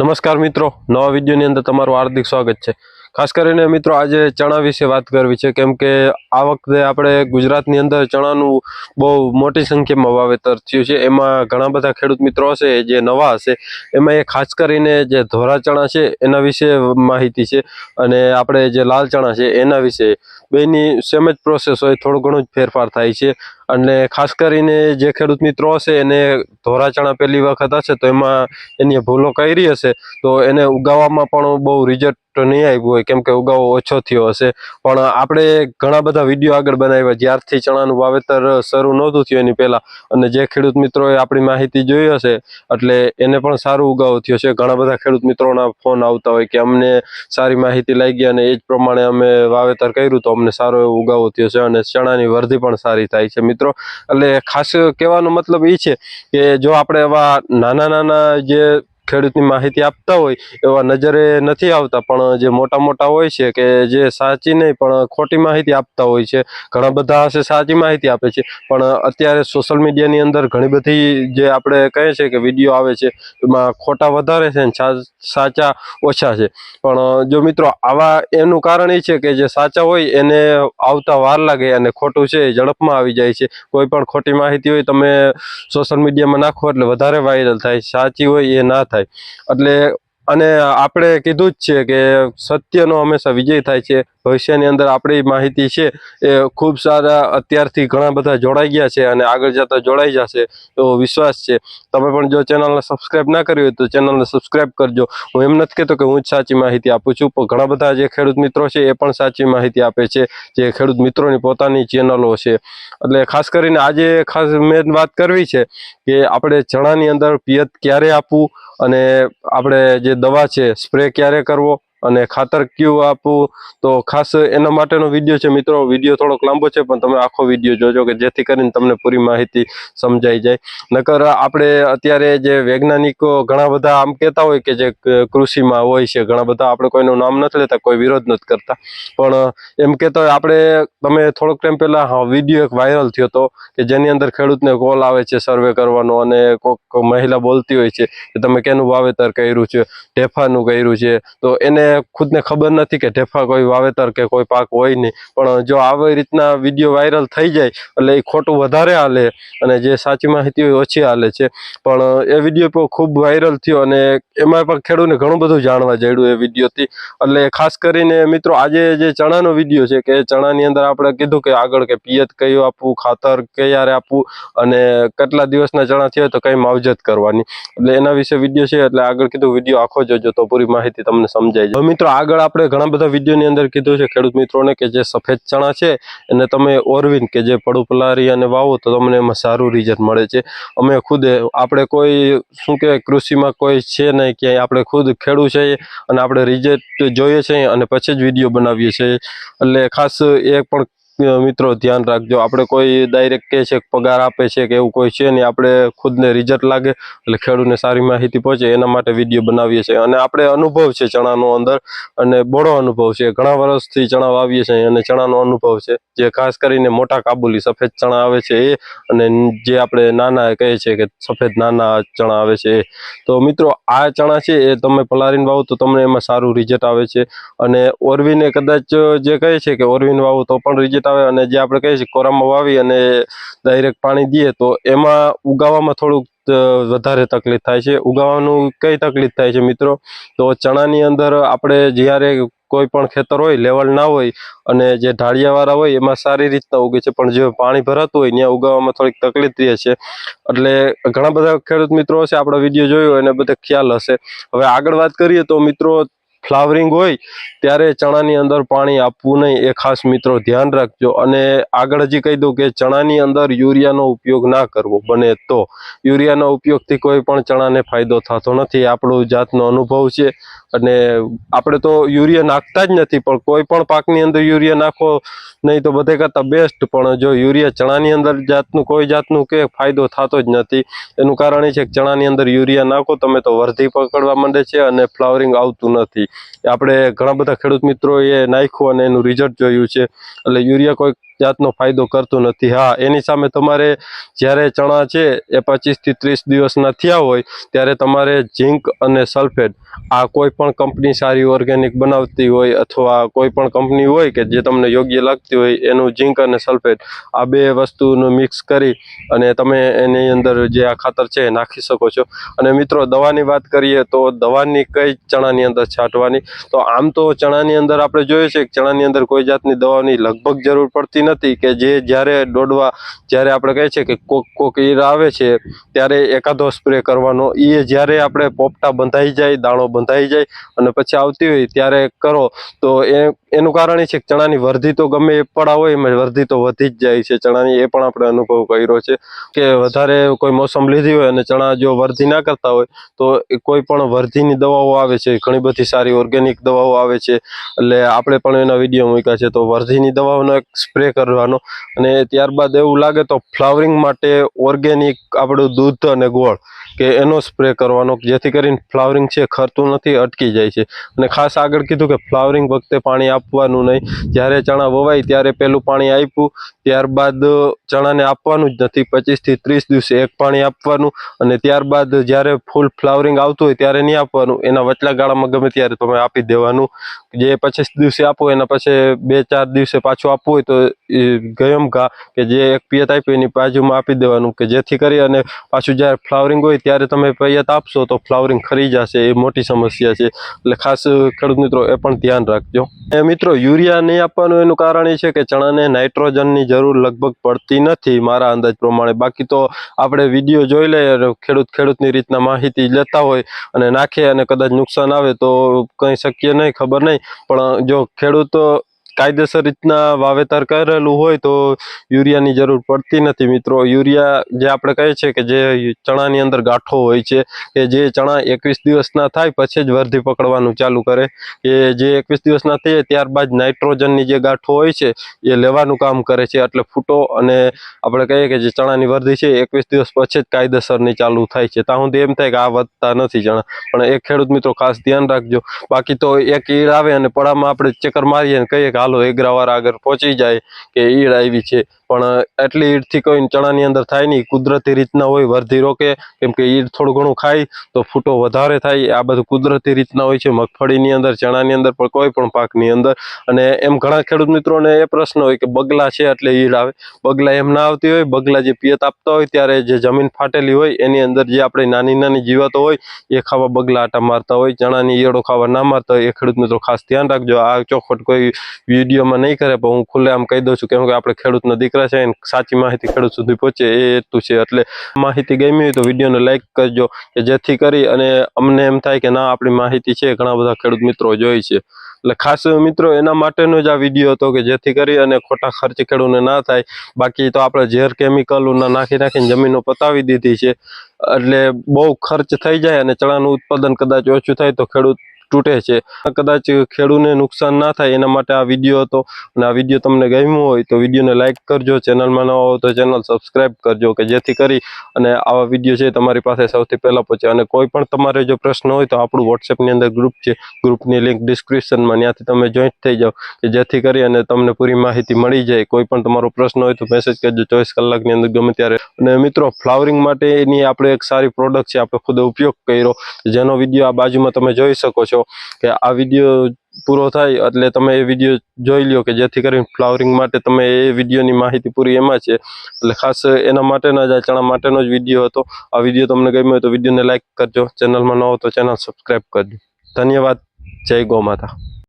નમસ્કાર મિત્રો, નવા વિડીયોની અંદર તમારું હાર્દિક સ્વાગત છે. ખાસ કરીને મિત્રો, આજે ચણા વિશે વાત કરવી છે, કેમ કે આ વખતે આપણે ગુજરાતની અંદર ચણાનું બહુ મોટી સંખ્યામાં વાવેતર થયું છે. એમાં ઘણા બધા ખેડૂત મિત્રો હશે જે નવા હશે, એમાં એ ખાસ કરીને જે ધોરા ચણા છે, એના વિશે માહિતી છે અને આપણે જે લાલ ચણા છે, એના વિશે બેની સેમ જ પ્રોસેસ હોય, થોડું ઘણું જ ફેરફાર થાય છે. અને ખાસ કરીને જે ખેડૂત મિત્રો હશે, એને ધોરા ચણા પહેલી વખત હશે, તો એમાં એની ભૂલો કરી હશે, તો એને ઉગાવવામાં પણ બહુ રિઝલ્ટ નહીં આવ્યું હોય, કેમ કે ઉગાવો ઓછો થયો હશે. પણ આપણે ઘણા બધા વીડિયો આગળ બનાવ્યા, જ્યારથી ચણાનું વાવેતર શરૂ નહોતું થયું એની પહેલાં, અને જે ખેડૂત મિત્રોએ આપણી માહિતી જોઈ હશે, એટલે એને પણ સારું ઉગાવો થયો છે. ઘણા બધા ખેડૂત મિત્રોના ફોન આવતા હોય કે અમને સારી માહિતી લાગી અને એ જ પ્રમાણે અમે વાવેતર કર્યું, તો અમને સારો એવો ઉગાવો થયો છે અને ચણાની વરધી પણ સારી થાય છે. મિત્રો એટલે ખાસ કહેવાનો મતલબ એ છે કે જો આપણે એવા નાના નાના જે ખેડૂતની માહિતી આપતા હોય એવા નજરે નથી આવતા, પણ જે મોટા મોટા હોય છે કે જે સાચી નહીં, પણ ખોટી માહિતી આપતા હોય છે. ઘણા બધા હશે સાચી માહિતી આપે છે, પણ અત્યારે સોશિયલ મીડિયાની અંદર ઘણી બધી જે આપણે કહે છે કે વીડિયો આવે છે, એમાં ખોટા વધારે છે ને સા- સાચા ઓછા છે. પણ જો મિત્રો, આવા એનું કારણ એ છે કે જે સાચા હોય એને આવતા વાર લાગે અને ખોટું છે એ ઝડપમાં આવી જાય છે. કોઈ પણ ખોટી માહિતી હોય, તમે સોશિયલ મીડિયામાં નાખો એટલે વધારે વાયરલ થાય. સાચી હોય એ ના થાય. એટલે અને આપણે કીધું જ છે કે સત્યનો હંમેશા વિજય થાય છે. ભવિષ્યની અંદર આપણી માહિતી છે એ ખૂબ સારા અત્યારથી ઘણા બધા જોડાઈ ગયા છે અને આગળ જતા જોડાઈ જશે એવો વિશ્વાસ છે. તમે પણ જો ચેનલને સબસ્ક્રાઈબ ના કરી હોય તો ચેનલને સબસ્ક્રાઇબ કરજો. હું એમ નથી કહેતો કે હું જ સાચી માહિતી આપું છું, પણ ઘણા બધા જે ખેડૂત મિત્રો છે એ પણ સાચી માહિતી આપે છે. જે ખેડૂત મિત્રોની પોતાની ચેનલો છે. એટલે ખાસ કરીને આજે ખાસ મેં વાત કરવી છે કે આપણે ચણાની અંદર પિયત ક્યારે આપવું અને આપણે જે દવા છે સ્પ્રે ક્યારે કરવો? અને ખાતર કયું આપવું તો ખાસ એના માટેનો વીડિયો છે મિત્રો. વીડિયો થોડોક લાંબો છે, પણ તમે આખો વીડિયો જોજો કે જેથી કરીને તમને પૂરી માહિતી સમજાઈ જાય. નકર આપણે અત્યારે જે વૈજ્ઞાનિકો ઘણા બધા આમ કહેતા હોય કે જે કૃષિમાં હોય છે, ઘણા બધા આપણે કોઈનું નામ નથી લેતા, કોઈ વિરોધ નથી કરતા. પણ એમ કહેતા હોય આપણે, તમે થોડોક ટાઈમ પહેલાં વીડિયો એક વાયરલ થયો હતો કે જેની અંદર ખેડૂતને કોલ આવે છે સર્વે કરવાનો અને કોઈક મહિલા બોલતી હોય છે કે તમે કેનું વાવેતર કર્યું છે, ઢેફાનું કર્યું છે, તો એને ખુદને ખબર નથી કે ઢેફા કોઈ વાવેતર કે કોઈ પાક હોય નહીં. પણ જો આવી રીતના વીડિયો વાયરલ થઈ જાય, એટલે એ ખોટું વધારે હાલે અને જે સાચી માહિતી હોય ઓછી હાલે છે. પણ એ વીડિયો ખૂબ વાયરલ થયો અને એમાં પણ ખેડૂતને ઘણું બધું જાણવા જડ્યું એ વિડીયોથી એટલે ખાસ કરીને મિત્રો, આજે જે ચણાનો વીડિયો છે કે ચણાની અંદર આપણે કીધું કે આગળ કે પિયત કયું આપવું, ખાતર ક્યારે આપવું અને કેટલા દિવસના ચણા થયા તો કઈ માવજત કરવાની. એટલે એના વિશે વીડિયો છે, એટલે આગળ કીધું વીડિયો આખો જોજો તો પૂરી માહિતી તમને સમજાઈ જાય મિત્રો, આગળ આપણે ઘણા બધા વિડીયોની અંદર કીધું છે, ખેડૂત મિત્રોને કે જે સફેદ ચણા છે, એને તમે ઓરવીન કે જે પડું પલારી અને વાવો, તો તમને એમાં સારું રિઝલ્ટ મળે છે. અમે ખુદ, આપણે કોઈ, શું કહેવાય, કૃષિમાં કોઈ છે નહીં ક્યાંય આપણે ખુદ ખેડૂ છે અને આપણે રિઝલ્ટ જોઈએ છીએ અને પછી જ વીડિયો બનાવીએ છીએ. એટલે ખાસ એ પણ મિત્રો, ધ્યાન રાખજો. આપણે કોઈ ડાયરેક્ટ કહે છે પગાર આપે છે કે એવું કોઈ છે નહીં. આપણે ખુદને રિઝલ્ટ લાગે એટલે ખેડૂતને સારી માહિતી પહોંચે. એના માટે વીડિયો બનાવીએ છીએ. અને આપણે અનુભવ છે ચણાનો અંદર. અને બળો અનુભવ છે. ઘણા વર્ષથી ચણા વાવીએ છીએ અને ચણાનો અનુભવ છે. જે ખાસ કરીને મોટા કાબુલી સફેદ ચણા આવે છે એ. અને જે આપણે નાના કહે છે કે સફેદ નાના ચણા આવે છે એ. તો મિત્રો, આ ચણા છે એ તમે પલારીને વાવો તો તમને એમાં સારું રિઝલ્ટ આવે છે. અને ઓરવીને કદાચ જે કહે છે કે ઓરવીને વાવો તો પણ રિઝલ્ટ આવે અને જે આપણે કહીએ છીએ કોરામાં વાવી અને ડાયરેક્ટ પાણી દઈએ, તો એમાં ઉગાવામાં થોડુંક વધારે તકલીફ થાય છે. ઉગાવાનું કઈ તકલીફ થાય છે મિત્રો? તો ચણાની અંદર આપણે જ્યારે કોઈ પણ ખેતર હોય, લેવલ ના હોય અને જે ઢાળિયાવાળા હોય, એમાં સારી રીતના ઉગે છે. પણ જે પાણી ભરાતું હોય, ત્યાં ઉગાવવામાં થોડીક તકલીફ રહે છે. એટલે ઘણા બધા ખેડૂત મિત્રો હશે આપણા વીડિયો જોયો, એને બધા ખ્યાલ હશે. હવે આગળ વાત કરીએ તો મિત્રો ફ્લાવરિંગ હોય ત્યારે ચણાની અંદર પાણી આપવું નહીં. એ ખાસ મિત્રો ધ્યાન રાખજો. અને આગળ હજી કહી દઉં કે ચણાની અંદર યુરિયાનો ઉપયોગ ના કરવો બને તો. યુરિયાનો ઉપયોગથી કોઈ પણ ચણાને ફાયદો થતો નથી. આપણો જાતનો અનુભવ છે. અને આપણે તો યુરિયા નાખતા જ નથી, પણ કોઈ પણ પાકની અંદર યુરિયા નાખો નહીં તો બધે કરતાં બેસ્ટ પણ જો યુરિયા ચણાની અંદર જાતનું, કોઈ જાતનું કે ફાયદો થતો જ નથી. એનું કારણ એ છે કે ચણાની અંદર યુરિયા નાખો, તમે તો વર્ધી પકડવા માંડે છે અને ફ્લાવરિંગ આવતું નથી. આપણે ઘણા બધા ખેડૂત મિત્રોએ નાખ્યું અને એનું રિઝલ્ટ જોયું છે. એટલે યુરિયા કોઈ જાતનો ફાયદો કરતું નથી. હા, એની સામે તમારે જ્યારે ચણા છે એ પચીસથી ત્રીસ દિવસના થયા હોય, ત્યારે તમારે ઝીંક અને સલ્ફેટ આ કોઈ પણ કંપની સારી ઓર્ગેનિક બનાવતી હોય અથવા કોઈ પણ કંપની હોય કે જે તમને યોગ્ય લાગતી હોય, એનું ઝીંક અને સલ્ફેટ આ બે વસ્તુનું મિક્સ કરી અને તમે એની અંદર જે આ ખાતર છે એ નાખી શકો છો. અને મિત્રો, દવાની વાત કરીએ તો દવાની કઈ ચણાની અંદર છાંટવાની? તો આમ તો ચણાની અંદર આપણે જોઈએ છે કે ચણાની અંદર કોઈ જાતની દવાની લગભગ જરૂર પડતી નથી. કે જે જ્યારે દોડવા, જ્યારે આપણે કહીએ છીએ કે કોક કોક ઈર આવે છે, ત્યારે એકાદો સ્પ્રે કરવાનો. એ જ્યારે આપણે પોપટા બંધાઈ જાય, દાણો બંધાઈ જાય અને પછી આવતી હોય ત્યારે કરો. તો એ, એનું કારણ એ છે કે ચણાની વર્ધી તો ગમે એ પડા હોય, એમાં વર્ધી તો વધી જ જાય છે. ચણાની એ પણ આપણે અનુભવ કર્યો છે કે વધારે કોઈ મોસમ લીધી હોય અને ચણા જો વર્ધી ના કરતા હોય, તો કોઈ પણ વર્ધીની દવાઓ આવે છે. ઘણી બધી સારી ઓર્ગેનિક દવાઓ આવે છે. એટલે આપણે પણ એના વીડિયો મૂક્યા છે. તો વર્ધીની દવાઓનો એક સ્પ્રે કરવાનો. અને ત્યારબાદ એવું લાગે તો ફ્લાવરિંગ માટે ઓર્ગેનિક આપણું દૂધ અને ગોળ કે એનો સ્પ્રે કરવાનો જેથી કરીને ફ્લાવરિંગ છે ખરતું નથી, અટકી જાય છે. અને ખાસ આગળ કીધું કે ફ્લાવરિંગ વખતે પાણી આપવાનું નહીં. જ્યારે ચણા વવાય ત્યારે પહેલું પાણી આપ્યું. ત્યારબાદ ચણાને આપવાનું જ નથી. પચીસથી ત્રીસ દિવસે એક પાણી આપવાનું. અને ત્યારબાદ જ્યારે ફૂલ ફ્લાવરિંગ આવતું હોય ત્યારે નહીં આપવાનું. એના વચલા ગાળામાં ગમે ત્યારે તમે આપી દેવાનું. જે પચીસ દિવસે આપો, એના પછી બે ચાર દિવસે પાછું આપવું હોય તો ગયમ ઘા કે જે એક પિયત આપ્યું એની બાજુમાં આપી દેવાનું કે જેથી કરી અને પાછું જ્યારે ફ્લાવરિંગ હોય ત્યારે તમે પિયત આપશો તો ફ્લાવરિંગ ખરી જશે એ મોટી સમસ્યા છે. એટલે ખાસ, ખેડૂત મિત્રો, એ પણ ધ્યાન રાખજો. એ મિત્રો, યુરિયા નહીં આપવાનું એનું કારણ એ છે કે ચણાને નાઇટ્રોજનની જરૂર લગભગ પડતી નથી મારા અંદાજ પ્રમાણે. બાકી તો આપણે વીડિયો જોઈ લઈએ ખેડૂત ખેડૂતની રીતના માહિતી લેતા હોય અને નાખે અને કદાચ નુકસાન આવે તો કંઈ શક્ય નહીં, ખબર નહીં. પણ જો ખેડૂત કાયદેસર રીતના વાવેતર કરેલું હોય તો યુરિયાની જરૂર પડતી નથી. મિત્રો, યુરિયા જે આપણે કહીએ છીએ કે જે ચણાની અંદર ગાંઠો હોય છે, કે જે ચણા એકવીસ દિવસના થાય પછી જ વર્ધી પકડવાનું ચાલુ કરે. કે જે એકવીસ દિવસના થઈએ ત્યારબાદ નાઇટ્રોજનની જે ગાંઠો હોય છે, એ લેવાનું કામ કરે છે. એટલે ફૂટો અને આપણે કહીએ કે જે ચણાની વર્ધી છે એકવીસ દિવસ પછી જ કાયદેસરની ચાલુ થાય છે. ત્યાં સુધી એમ થાય કે આ વધતા નથી ચણા. પણ એ ખેડૂત મિત્રો ખાસ ધ્યાન રાખજો. બાકી તો એક ઈડ આવે અને પડામાં આપણે ચક્કર મારીએ અને કહીએ કે હાલો એગ્રાવાર આગળ પહોંચી જાય કે ઈડ આવી છે. પણ એટલી ઈડથી કોઈ ચણાની અંદર થાય નહીં. કુદરતી રીતના હોય, વર્ધી રોકે. કેમ કે ઈડ થોડું ઘણું ખાય, તો ફૂટો વધારે થાય. આ બધું કુદરતી રીતના હોય છે. મગફળીની અંદર, ચણાની અંદર, પણ કોઈ પણ પાકની અંદર. અને એમ ઘણા ખેડૂત મિત્રોને એ પ્રશ્ન હોય કે બગલા છે એટલે ઈડ આવે. બગલા એમ ના આવતી હોય, બગલા જે પિયત આપતા હોય, ત્યારે જે જમીન ફાટેલી હોય, એની અંદર જે આપણે નાની નાની જીવાતો હોય, એ ખાવા બગલા આટા મારતા હોય. ચણાની ઈયળો ખાવા ના મારતા હોય. એ ખેડૂત મિત્રો ખાસ ધ્યાન રાખજો. આ ચોખવટ કોઈ વિડીયોમાં નહીં કરે, પણ હું ખુલ્લે આમ કહી દઉં છું કેમ કે આપણે ખેડૂતના દીકરા છે અને સાચી માહિતી ખેડૂત સુધી પહોંચે, એ હેતુ છે. એટલે માહિતી ગમી હોય તો વિડીયોને લાઇક કરજો, કે જેથી કરી અને અમને એમ થાય કે, ના, આપણી માહિતી છે, ઘણા બધા ખેડૂત મિત્રો જોઈ છે. એટલે ખાસ મિત્રો, એના માટેનો જ આ વીડિયો હતો કે જેથી કરી અને ખોટા ખર્ચ ખેડૂતને ના થાય. બાકી તો આપણે ઝેર કેમિકલ નાખી નાખીને જમીનો પતાવી દીધી છે. એટલે બહુ ખર્ચ થઈ જાય અને ચણાનું ઉત્પાદન કદાચ ઓછું થાય તો ખેડૂત તૂટે છે. કદાચ ખેડૂતને નુકસાન ના થાય એના માટે આ વીડિયો હતો. અને આ વીડિયો તમને ગમ્યો હોય તો વિડીયોને લાઈક કરજો, ચેનલમાં ન હો તો ચેનલ સબસ્ક્રાઈબ કરજો, કે જેથી કરી અને આવા વીડિયો છે તમારી પાસે સૌથી પહેલાં પહોંચે. અને કોઈ પણ તમારે જો પ્રશ્ન હોય તો આપણું વોટ્સએપની અંદર ગ્રુપ છે. ગ્રુપની લિંક ડિસ્ક્રિપ્શનમાં ત્યાંથી તમે જોઈન્ટ થઈ જાઓ, કે જેથી કરી અને તમને પૂરી માહિતી મળી જાય. કોઈ પણ તમારો પ્રશ્ન હોય તો મેસેજ કરજો ચોવીસ કલાકની અંદર ગમે ત્યારે. અને મિત્રો ફ્લાવરિંગ માટેની આપણે એક સારી પ્રોડક્ટ છે, આપણે ખુદ ઉપયોગ કર્યો. જેનો વીડિયો આ બાજુમાં તમે જોઈ શકો છો. કે આ વીડિયો પૂરો થાય એટલે તમે એ વીડિયો જોઈ લ્યો કે જેથી કરીને ફ્લાવરિંગ માટે તમે એ વિડીયોની માહિતી પૂરી એમાં છે. એટલે ખાસ એના માટેના જ આ ચણા માટેનો જ વીડિયો હતો. આ વીડિયો તમને ગમ્યો તો વિડીયોને લાઇક કરજો. ચેનલમાં ન હો તો ચેનલ સબસ્ક્રાઈબ કરજો. ધન્યવાદ. જય ગૌ માતા